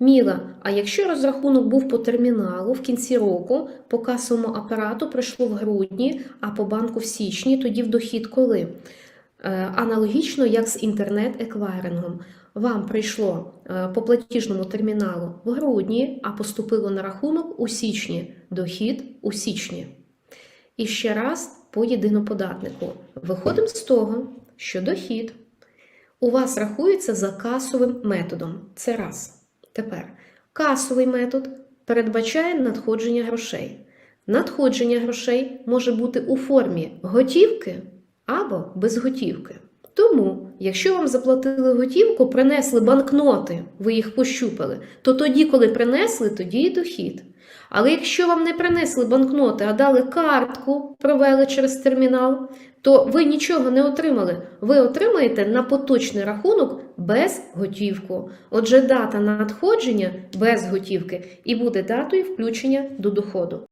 Міла, а якщо розрахунок був по терміналу в кінці року, по касовому апарату прийшло в грудні, а по банку в січні, тоді в дохід коли? Е, Аналогічно, як з інтернет-еквайрингом. Вам прийшло е, по платіжному терміналу в грудні, а поступило на рахунок у січні. Дохід у січні. І ще раз по єдиноподатнику. Виходимо з того, що дохід у вас рахується за касовим методом. Це раз. Тепер касовий метод передбачає надходження грошей. Надходження грошей може бути у формі готівки або безготівки. Тому, якщо вам заплатили готівку, принесли банкноти, ви їх пощупали, то тоді, коли принесли, тоді і дохід. Але якщо вам не принесли банкноти, а дали картку, провели через термінал, то ви нічого не отримали. Ви отримаєте на поточний рахунок без готівку. Отже, дата надходження без готівки і буде датою включення до доходу.